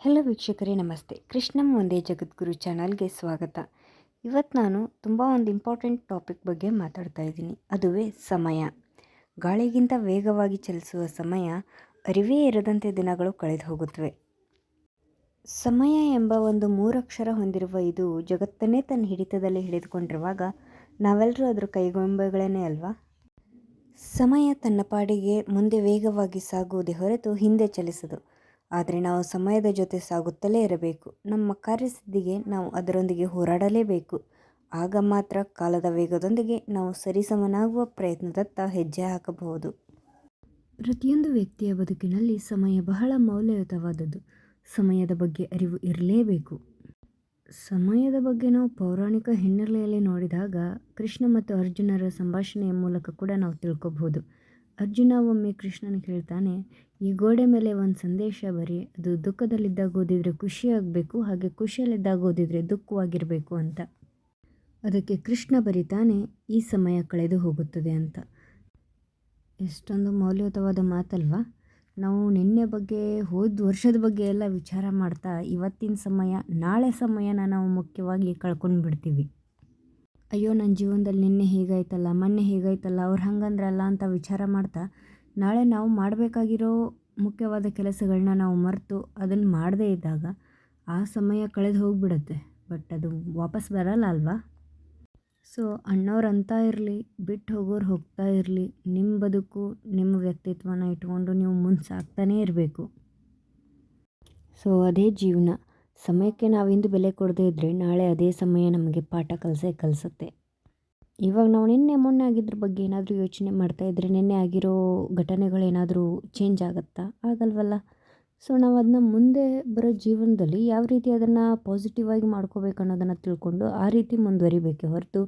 Hello ವೀಕ್ಷಕರೇ, ನಮಸ್ತೆ. ಕೃಷ್ಣಂ ಒಂದೇ ಜಗದ್ಗುರು ಚಾನಲ್ಗೆ ಸ್ವಾಗತ. ಇವತ್ತು ನಾನು ತುಂಬ ಒಂದು ಇಂಪಾರ್ಟೆಂಟ್ ಟಾಪಿಕ್ ಬಗ್ಗೆ ಮಾತಾಡ್ತಾ ಇದ್ದೀನಿ. ಅದುವೇ ಸಮಯ. ಗಾಳಿಗಿಂತ ವೇಗವಾಗಿ ಚಲಿಸುವ ಸಮಯ ಅರಿವೇ ಇರದಂತೆ ದಿನಗಳು ಕಳೆದು ಹೋಗುತ್ತವೆ. ಸಮಯ ಎಂಬ ಒಂದು ಮೂರಕ್ಷರ ಹೊಂದಿರುವ ಇದು ಜಗತ್ತನ್ನೇ ತನ್ನ ಹಿಡಿತದಲ್ಲಿ ಹಿಡಿದುಕೊಂಡಿರುವಾಗ ನಾವೆಲ್ಲರೂ ಅದರ ಕೈಗೊಂಬೆಗಳೇ ಅಲ್ವಾ? ಸಮಯ ತನ್ನ ಪಾಡಿಗೆ ಮುಂದೆ ವೇಗವಾಗಿ ಸಾಗುವುದೇ ಹೊರತು ಹಿಂದೆ ಚಲಿಸದು. ಆದರೆ ನಾವು ಸಮಯದ ಜೊತೆ ಸಾಗುತ್ತಲೇ ಇರಬೇಕು. ನಮ್ಮ ಕಾರ್ಯಸಿದ್ಧಿಗೆ ನಾವು ಅದರೊಂದಿಗೆ ಹೋರಾಡಲೇಬೇಕು. ಆಗ ಮಾತ್ರ ಕಾಲದ ವೇಗದೊಂದಿಗೆ ನಾವು ಸರಿಸಮನಾಗುವ ಪ್ರಯತ್ನದತ್ತ ಹೆಜ್ಜೆ ಹಾಕಬಹುದು. ಪ್ರತಿಯೊಂದು ವ್ಯಕ್ತಿಯ ಬದುಕಿನಲ್ಲಿ ಸಮಯ ಬಹಳ ಮೌಲ್ಯಯುತವಾದದ್ದು. ಸಮಯದ ಬಗ್ಗೆ ಅರಿವು ಇರಲೇಬೇಕು. ಸಮಯದ ಬಗ್ಗೆ ನಾವು ಪೌರಾಣಿಕ ಹಿನ್ನೆಲೆಯಲ್ಲಿ ನೋಡಿದಾಗ ಕೃಷ್ಣ ಮತ್ತು ಅರ್ಜುನರ ಸಂಭಾಷಣೆಯ ಮೂಲಕ ಕೂಡ ನಾವು ತಿಳ್ಕೊಬಹುದು. ಅರ್ಜುನ ಒಮ್ಮೆ ಕೃಷ್ಣನಿಗೆ ಹೇಳ್ತಾನೆ, ಈ ಗೋಡೆ ಮೇಲೆ ಒಂದು ಸಂದೇಶ ಬರಿ. ಅದು ದುಃಖದಲ್ಲಿದ್ದಾಗ ಓದಿದರೆ ಖುಷಿಯಾಗಬೇಕು ಹಾಗೆ ಖುಷಿಯಲ್ಲಿದ್ದಾಗ ಓದಿದರೆ ದುಃಖವಾಗಿರಬೇಕು ಅಂತ. ಅದಕ್ಕೆ ಕೃಷ್ಣ ಬರೀತಾನೆ, ಈ ಸಮಯ ಕಳೆದು ಹೋಗುತ್ತದೆ ಅಂತ. ಎಷ್ಟೊಂದು ಮೌಲ್ಯಯುತವಾದ ಮಾತಲ್ವಾ. ನಾವು ನಿನ್ನೆ ಬಗ್ಗೆ, ಹೋದ ವರ್ಷದ ಬಗ್ಗೆ ಎಲ್ಲ ವಿಚಾರ ಮಾಡ್ತಾ, ಇವತ್ತಿನ ಸಮಯ, ನಾಳೆ ಸಮಯನ ನಾವು ಮುಖ್ಯವಾಗಿ ಕಳ್ಕೊಂಡು ಬಿಡ್ತೀವಿ ಅಯ್ಯೋ ನನ್ನ ಜೀವನದಲ್ಲಿ ನಿನ್ನೆ ಹೀಗಾಯ್ತಲ್ಲ, ಮೊನ್ನೆ ಹೀಗಾಯ್ತಲ್ಲ, ಅವ್ರು ಹಂಗಂದ್ರಲ್ಲ ಅಂತ ವಿಚಾರ ಮಾಡ್ತಾ, ನಾಳೆ ನಾವು ಮಾಡಬೇಕಾಗಿರೋ ಮುಖ್ಯವಾದ ಕೆಲಸಗಳನ್ನ ನಾವು ಮರೆತು ಅದನ್ನು ಮಾಡದೇ ಇದ್ದಾಗ ಆ ಸಮಯ ಕಳೆದು ಹೋಗಿಬಿಡುತ್ತೆ, ಬಟ್ ಅದು ವಾಪಸ್ ಬರಲ್ಲ ಅಲ್ವಾ? ಸೊ ಅಂತ ಇರಲಿ ಬಿಟ್ಟು ಹೋಗೋರು ಹೋಗ್ತಾ ಇರಲಿ ನಿಮ್ಮ ಬದುಕು ನಿಮ್ಮ ವ್ಯಕ್ತಿತ್ವನ ಇಟ್ಕೊಂಡು ನೀವು ಮುಂದೆ ಸಾಕ್ತಾನೇ ಇರಬೇಕು. ಸೊ, ಅದೇ ಜೀವನ. ಸಮಯಕ್ಕೆ ನಾವಿಂದು ಬೆಲೆ ಕೊಡದೇ ಇದ್ದರೆ ನಾಳೆ ಅದೇ ಸಮಯ ನಮಗೆ ಪಾಠ ಕಲಿಸೇ ಕಲಿಸುತ್ತೆ. ಇವಾಗ ನಾವು ನಿನ್ನೆ ಮೊನ್ನೆ ಆಗಿದ್ರ ಬಗ್ಗೆ ಏನಾದರೂ ಯೋಚನೆ ಮಾಡ್ತಾ ಇದ್ದರೆ ನಿನ್ನೆ ಆಗಿರೋ ಘಟನೆಗಳೇನಾದರೂ ಚೇಂಜ್ ಆಗುತ್ತಾ? ಆಗಲ್ವಲ್ಲ. ಸೊ ನಾವು ಅದನ್ನ ಮುಂದೆ ಬರೋ ಜೀವನದಲ್ಲಿ ಯಾವ ರೀತಿ ಅದನ್ನು ಪಾಸಿಟಿವ್ ಆಗಿ ಮಾಡ್ಕೋಬೇಕು ಅನ್ನೋದನ್ನು ತಿಳ್ಕೊಂಡು ಆ ರೀತಿ ಮುಂದುವರಿಬೇಕು ಹೊರತು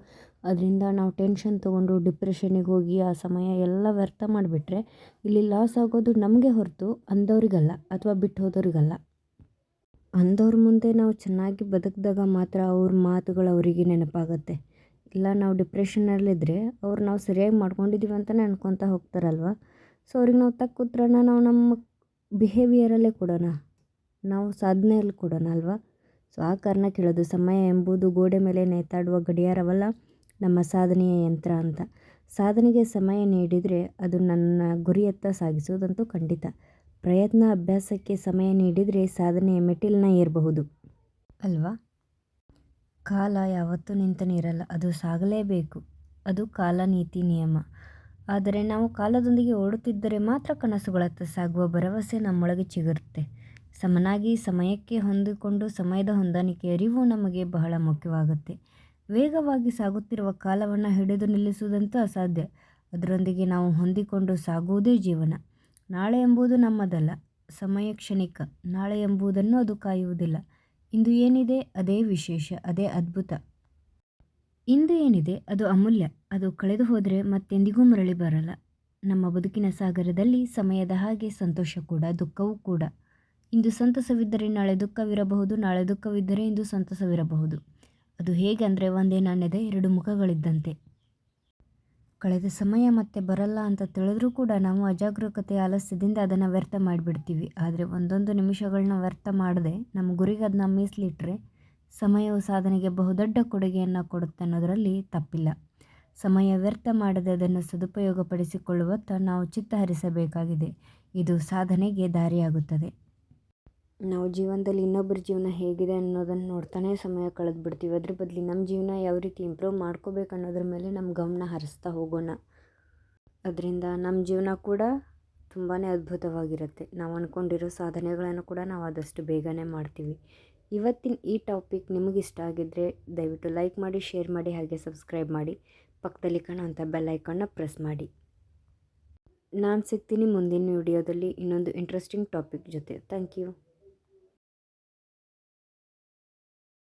ಅದರಿಂದ ನಾವು ಟೆನ್ಷನ್ ತೊಗೊಂಡು ಡಿಪ್ರೆಷನಿಗೆ ಹೋಗಿ ಆ ಸಮಯ ಎಲ್ಲ ವ್ಯರ್ಥ ಮಾಡಿಬಿಟ್ರೆ ಇಲ್ಲಿ ಲಾಸ್ ಆಗೋದು ನಮಗೆ ಹೊರತು ಅಂದವ್ರಿಗಲ್ಲ ಅಥವಾ ಬಿಟ್ಟು ಹೋದವ್ರಿಗಲ್ಲ ಅಂದವ್ರ ಮುಂದೆ ನಾವು ಚೆನ್ನಾಗಿ ಬದುಕಿದಾಗ ಮಾತ್ರ ಅವ್ರ ಮಾತುಗಳು ಅವರಿಗೆ ನೆನಪಾಗುತ್ತೆ. ಇಲ್ಲ, ನಾವು ಡಿಪ್ರೆಷನ್ನಲ್ಲಿದ್ದರೆ ಅವ್ರು ನಾವು ಸರಿಯಾಗಿ ಮಾಡ್ಕೊಂಡಿದ್ದೀವಿ ಅಂತಲೇ ಅನ್ಕೊತಾ ಹೋಗ್ತಾರಲ್ವ? ಸೊ, ಅವ್ರಿಗೆ ನಾವು ತಕ್ಕ ಉತ್ತರನ ನಾವು ನಮ್ಮ ಬಿಹೇವಿಯರಲ್ಲೇ ಕೊಡೋಣ. ನಾವು ಸಾಧನೆಯಲ್ಲಿ ಕೊಡೋಣ ಅಲ್ವಾ? ಸೊ, ಆ ಕಾರಣ ಕೇಳೋದು ಸಮಯ ಎಂಬುದು ಗೋಡೆ ಮೇಲೆ ನೇತಾಡುವ ಗಡಿಯಾರವಲ್ಲ ನಮ್ಮ ಸಾಧನೆಯ ಯಂತ್ರ ಅಂತ. ಸಾಧನೆಗೆ ಸಮಯ ನೀಡಿದರೆ ಅದು ನನ್ನ ಗುರಿಯತ್ತ ಸಾಗಿಸೋದಂತೂ ಖಂಡಿತ. ಪ್ರಯತ್ನ, ಅಭ್ಯಾಸಕ್ಕೆ ಸಮಯ ನೀಡಿದರೆ ಸಾಧನೆಯ ಮೆಟ್ಟಿಲನ್ನ ಏರಬಹುದು. ಅಲ್ವಾ? ಕಾಲ ಯಾವತ್ತೂ ನಿಂತನೇ ಇರಲ್ಲ. ಅದು ಸಾಗಲೇಬೇಕು. ಅದು ಕಾಲ ನೀತಿ ನಿಯಮ. ಆದರೆ ನಾವು ಕಾಲದೊಂದಿಗೆ ಓಡುತ್ತಿದ್ದರೆ ಮಾತ್ರ ಕನಸುಗಳತ್ತ ಸಾಗುವ ಭರವಸೆ ನಮ್ಮೊಳಗೆ ಚಿಗುರುತ್ತೆ. ಸಮನಾಗಿ ಸಮಯಕ್ಕೆ ಹೊಂದಿಕೊಂಡು ಸಮಯದ ಹೊಂದಾಣಿಕೆ ಅರಿವು ನಮಗೆ ಬಹಳ ಮುಖ್ಯವಾಗುತ್ತೆ. ವೇಗವಾಗಿ ಸಾಗುತ್ತಿರುವ ಕಾಲವನ್ನು ಹಿಡಿದು ನಿಲ್ಲಿಸುವುದಂತೂ ಅಸಾಧ್ಯ. ಅದರೊಂದಿಗೆ ನಾವು ಹೊಂದಿಕೊಂಡು ಸಾಗುವುದೇ ಜೀವನ. ನಾಳೆ ಎಂಬುದು ನಮ್ಮದಲ್ಲ, ಸಮಯ ಕ್ಷಣಿಕ. ನಾಳೆ ಎಂಬುದನ್ನು ಅದು ಕಾಯುವುದಿಲ್ಲ. ಇಂದು ಏನಿದೆ ಅದೇ ವಿಶೇಷ, ಅದೇ ಅದ್ಭುತ. ಇಂದು ಏನಿದೆ ಅದು ಅಮೂಲ್ಯ. ಅದು ಕಳೆದು ಹೋದರೆ ಮತ್ತೆಂದಿಗೂ ಮರಳಿ ಬರಲ್ಲ. ನಮ್ಮ ಬದುಕಿನ ಸಾಗರದಲ್ಲಿ ಸಮಯದ ಹಾಗೆ ಸಂತೋಷ ಕೂಡ, ದುಃಖವೂ ಕೂಡ. ಇಂದು ಸಂತಸವಿದ್ದರೆ ನಾಳೆ ದುಃಖವಿರಬಹುದು, ನಾಳೆ ದುಃಖವಿದ್ದರೆ ಇಂದು ಸಂತಸವಿರಬಹುದು. ಅದು ಹೇಗೆ ಅಂದರೆ ಒಂದೇ ನಾಣ್ಯದ ಎರಡು ಮುಖಗಳಿದ್ದಂತೆ. ಕಳೆದ ಸಮಯ ಮತ್ತೆ ಬರಲ್ಲ ಅಂತ ತಿಳಿದ್ರೂ ಕೂಡ ನಾವು ಅಜಾಗರೂಕತೆ ಆಲಸ್ಯದಿಂದ ಅದನ್ನು ವ್ಯರ್ಥ ಮಾಡಿಬಿಡ್ತೀವಿ. ಆದರೆ ಒಂದೊಂದು ನಿಮಿಷಗಳನ್ನ ವ್ಯರ್ಥ ಮಾಡದೆ ನಮ್ಮ ಗುರಿಗೆ ಅದನ್ನ ಮೀಸಲಿಟ್ಟರೆ ಸಮಯವು ಸಾಧನೆಗೆ ಬಹುದೊಡ್ಡ ಕೊಡುಗೆಯನ್ನು ಕೊಡುತ್ತೆ ಅನ್ನೋದರಲ್ಲಿ ತಪ್ಪಿಲ್ಲ. ಸಮಯ ವ್ಯರ್ಥ ಮಾಡದೆ ಅದನ್ನು ಸದುಪಯೋಗಪಡಿಸಿಕೊಳ್ಳುವತ್ತ ನಾವು ಚಿತ್ತ ಹರಿಸಬೇಕಾಗಿದೆ ಇದು ಸಾಧನೆಗೆ ದಾರಿಯಾಗುತ್ತದೆ. ನಾವು ಜೀವನದಲ್ಲಿ ಇನ್ನೊಬ್ಬರ ಜೀವನ ಹೇಗಿದೆ ಅನ್ನೋದನ್ನು ನೋಡ್ತಾನೆ ಸಮಯ ಕಳೆದು ಬಿಡ್ತೀವಿ ಅದ್ರ ಬದಲು ನಮ್ಮ ಜೀವನ ಯಾವ ರೀತಿ ಇಂಪ್ರೂವ್ ಮಾಡ್ಕೋಬೇಕು ಅನ್ನೋದ್ರ ಮೇಲೆ ನಮ್ಮ ಗಮನ ಹರಿಸ್ತಾ ಹೋಗೋಣ. ಅದರಿಂದ ನಮ್ಮ ಜೀವನ ಕೂಡ ತುಂಬಾ ಅದ್ಭುತವಾಗಿರುತ್ತೆ. ನಾವು ಅಂದ್ಕೊಂಡಿರೋ ಸಾಧನೆಗಳನ್ನು ಕೂಡ ನಾವು ಆದಷ್ಟು ಬೇಗನೆ ಮಾಡ್ತೀವಿ. ಇವತ್ತಿನ ಈ ಟಾಪಿಕ್ ಇಷ್ಟ ಆಗಿದ್ದರೆ ದಯವಿಟ್ಟು ಲೈಕ್ ಮಾಡಿ ಶೇರ್ ಮಾಡಿ, ಹಾಗೆ ಸಬ್ಸ್ಕ್ರೈಬ್ ಮಾಡಿ. ಪಕ್ಕದಲ್ಲಿ ಕಾಣುವಂಥ ಬೆಲ್ ಐಕಾನ್ನ ಪ್ರೆಸ್ ಮಾಡಿ. ನಾನು ಸಿಗ್ತೀನಿ ಮುಂದಿನ ವಿಡಿಯೋದಲ್ಲಿ ಇನ್ನೊಂದು ಇಂಟ್ರೆಸ್ಟಿಂಗ್ ಟಾಪಿಕ್ ಜೊತೆ. Thank you